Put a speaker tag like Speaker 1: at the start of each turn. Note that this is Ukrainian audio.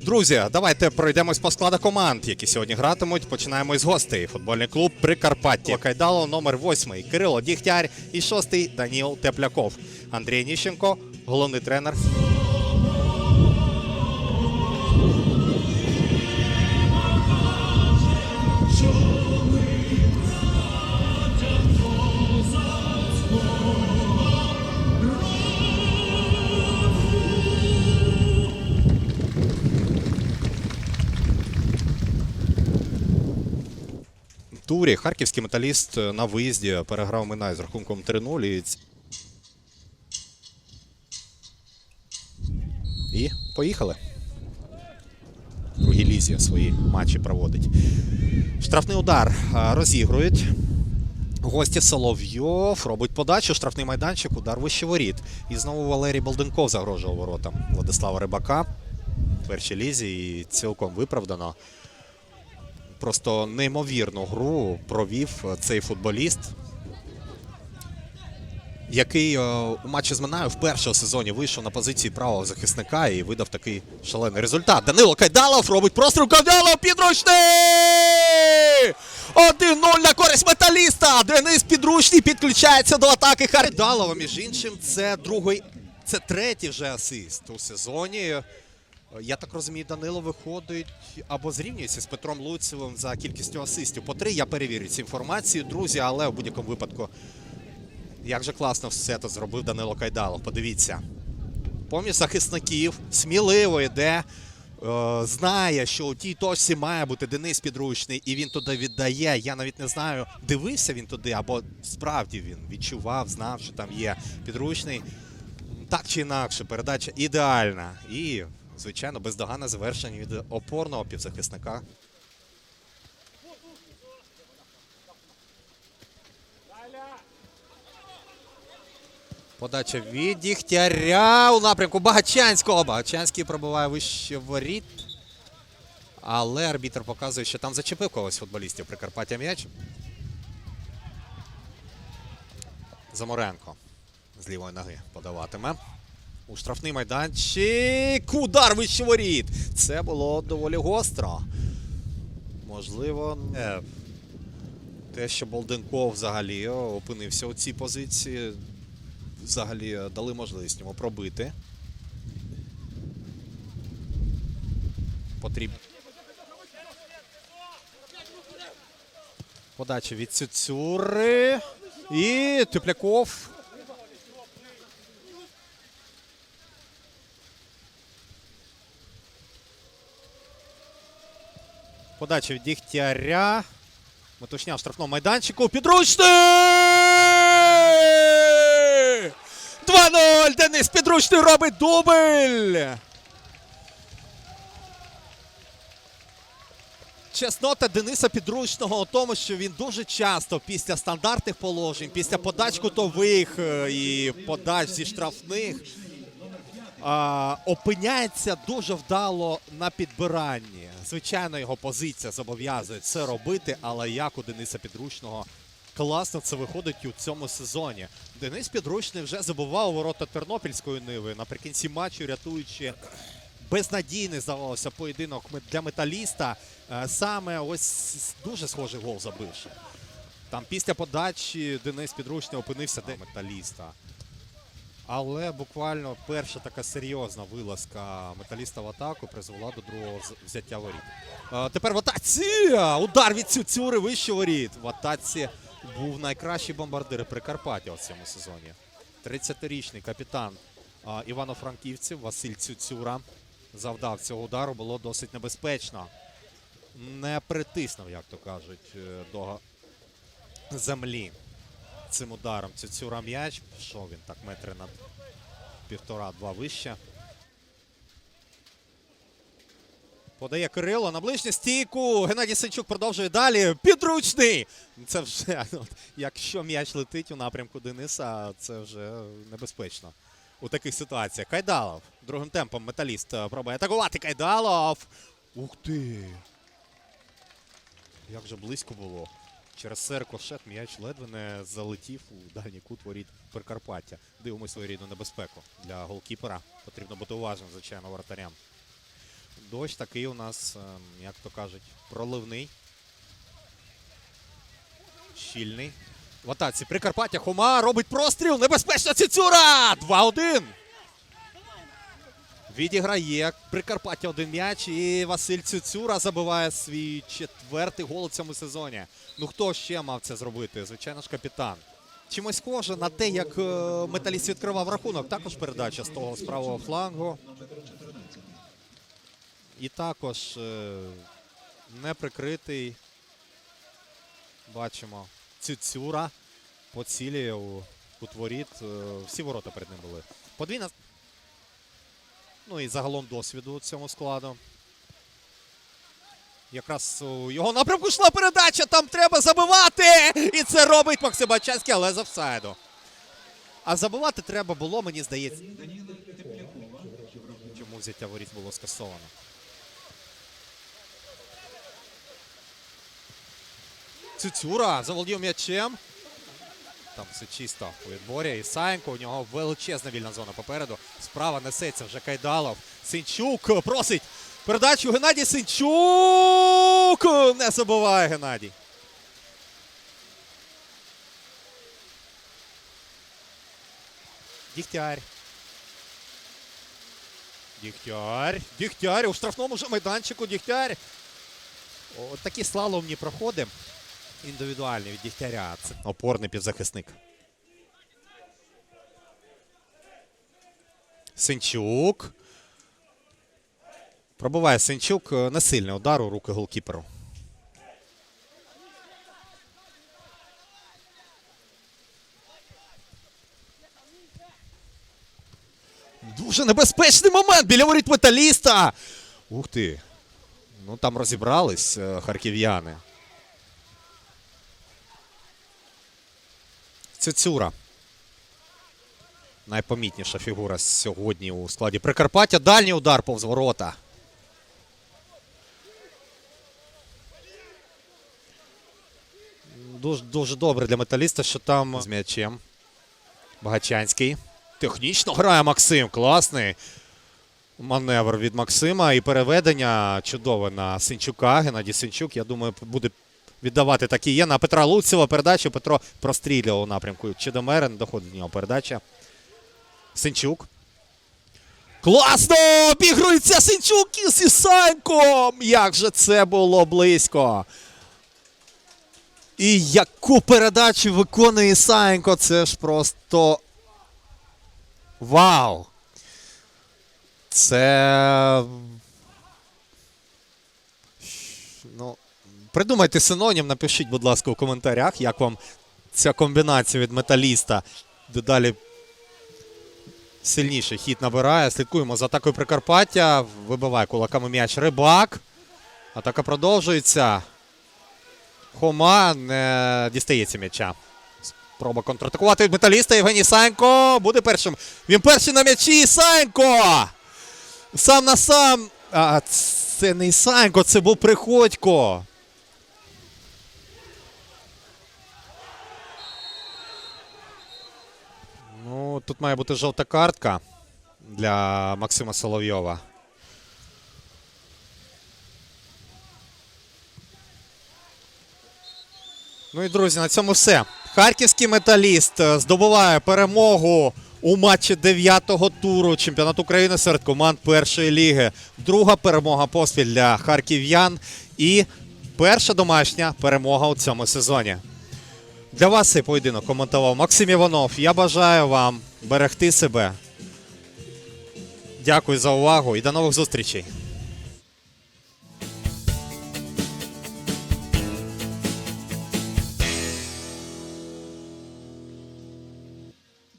Speaker 1: Друзі, давайте пройдемось по складу команд, які сьогодні гратимуть. Починаємо із гостей. Футбольний клуб Прикарпаття. Кайдало номер 8 Кирило Дігтяр і шостий Даніл Тепляков. Андрій Ніщенко, головний тренер. Турі харківський металіст на виїзді переграв Минай з рахунком 3-0. І... Поїхали. В другій лізі свої матчі проводить. Штрафний удар розігрують. Гості Соловйов робить подачу, штрафний майданчик, удар вище воріт. І знову Валерій Болденков загрожував воротам Владислава Рибака в першій лізі і цілком виправдано. Просто неймовірну гру провів цей футболіст, який е, у матчі з Минаю вперше у сезоні вийшов на позиції правого захисника і видав такий шалений результат. Данило Кайдалов робить простріл Кайдалов підручний! 1-0 на користь металіста. Денис Підручний підключається до атаки Кайдалова. Між іншим, це другий, це третій вже асист у сезоні. Я так розумію, Данило виходить або зрівнюється з Петром Луцевим за кількістю асистів. По три я перевірю цю інформацію, друзі, але в будь-якому випадку, як же класно все це зробив Данило Кайдалов. Подивіться. Поміж захисників сміливо йде, е, знає, що у тій точці має бути Денис Підручний, і він туди віддає. Я навіть не знаю, дивився він туди, або справді він відчував, знав, що там є підручний. Так чи інакше, передача ідеальна. І, звичайно, бездоганне завершення від опорного півзахисника. Подача від Дігтяря у напрямку Багачанського. Багачанський пробиває вище воріт. Але арбітр показує, що там зачепив когось футболістів Прикарпаття м'яч. Заморенко з лівої ноги подаватиме. У штрафний майданчик. Удар вище воріт. Це було доволі гостро. Можливо, не те, що Болденков взагалі опинився у цій позиції. Взагалі дали можливість йому пробити. Потрібно. Подача від Цюцюри. І Тепляков. Подача від Дігтяря. Метушня в штрафному майданчику. Підручний! 2-0! Денис Підручний робить дубль! Чеснота Дениса Підручного у тому, що він дуже часто після стандартних положень, після подач кутових е, і подач зі штрафних опиняється дуже вдало на підбиранні. Звичайно, його позиція зобов'язує це робити, але як у Дениса Підручного класно це виходить у цьому сезоні. Денис Підручний вже забував ворота Тернопільської ниви наприкінці матчу, рятуючи безнадійний, здавалося, поєдинок для металіста. Е, Саме ось дуже схожий гол забивши. Там після подачі Денис Підручний опинився де металіста. Але буквально перша така серйозна вилазка металіста в атаку призвела до другого взяття воріт. Е, тепер в атаці! Удар від Цюцюри вище воріт. В атаці був найкращий бомбардир Прикарпаття у цьому сезоні. 30-річний капітан Івано-Франківців Василь Цюцюра завдав цього удару. Було досить небезпечно. Не притиснув, як то кажуть, е, до землі цим ударом Цюцюра м'яч. Пішов він так метри на півтора-два вище. Подає Кирило на ближню стійку. Геннадій Сенчук продовжує далі. Підручний! Це вже, от, якщо м'яч летить у напрямку Дениса, це вже небезпечно у таких ситуаціях. Кайдалов. Другим темпом металіст е, пробує атакувати. Кайдалов. Ух ти! Як же близько було. Через серкошет м'яч ледве не залетів у дальній кут воріт Прикарпаття. Дивимося свою рідну небезпеку для голкіпера. Потрібно бути уважним, звичайно, воротарям. Дощ такий у нас, ем, як то кажуть, проливний. Щільний. В атаці Прикарпаття Хома робить простріл. Небезпечна Цицюра! 2-1. Відіграє Прикарпаття один м'яч. І Василь Цюцюра забиває свій четвертий гол у цьому сезоні. Ну хто ще мав це зробити? Звичайно ж, капітан. Чимось схоже на те, як е, металіст відкривав рахунок. Також передача з того з правого флангу. І також е, неприкритий. Бачимо. Цюцюра поцілює у кут воріт. Е, Всі ворота перед ним були. Подвійна. Ну і загалом досвіду цьому складу. Якраз у його напрямку йшла передача, там треба забивати! І це робить Максим Бачанський, але з офсайду. А забивати треба було, мені здається. Чому взяття воріт було скасовано? Цюцюра заволодів м'ячем. Там все чисто у відборі. Ісаєнко, у нього величезна вільна зона попереду. Справа несеться вже Кайдалов. Синчук просить передачу Геннадій Синчук. Не забуває Геннадій. Дігтяр. Дігтяр. Дігтяр у штрафному вже майданчику. Дігтяр. О, такі слаломні проходи. Індивідуальні від Дігтяря. Це опорний півзахисник. Синчук. Пробиває Синчук. Е, Несильний удар у руки голкіперу. Дуже небезпечний момент біля воріт металіста. Ух ти. Ну там розібрались е, харків'яни. Цюцюра. Найпомітніша фігура сьогодні у складі Прикарпаття. Дальній удар повз ворота. Дуже, дуже добре для металіста, що там з м'ячем. Багачанський. Технічно грає Максим. Класний маневр від Максима. І переведення чудове на Синчука. Геннадій Синчук, я думаю, буде віддавати такі є. На Петра Луцева передачу. Петро прострілював у напрямку. Чидомера не доходить до нього передача. Синчук. Класно! Обігрується Синчук із Ісаньком! Як же це було близько! І яку передачу виконує Ісаєнко, це ж просто вау! Це. Ну, придумайте синонім, напишіть, будь ласка, у коментарях, як вам ця комбінація від металіста. Дедалі сильніший хід набирає. Слідкуємо за атакою Прикарпаття. Вибиває кулаками м'яч Рибак. Атака продовжується. Хома не дістається м'яча. Спроба контратакувати від металіста. Євгеній Санько буде першим. Він перший на м'ячі. Санько! Сам на сам. А, це не Ісаєнко, це був Приходько. Тут має бути жовта картка для Максима Соловйова. Ну і друзі, на цьому все. Харківський металіст е, здобуває перемогу у матчі 9-го туру чемпіонату України серед команд першої ліги. Друга перемога поспіль для харків'ян і перша домашня перемога у цьому сезоні. Для вас цей поєдинок коментував Максим Іванов. Я бажаю вам берегти себе. Дякую за увагу і до нових зустрічей.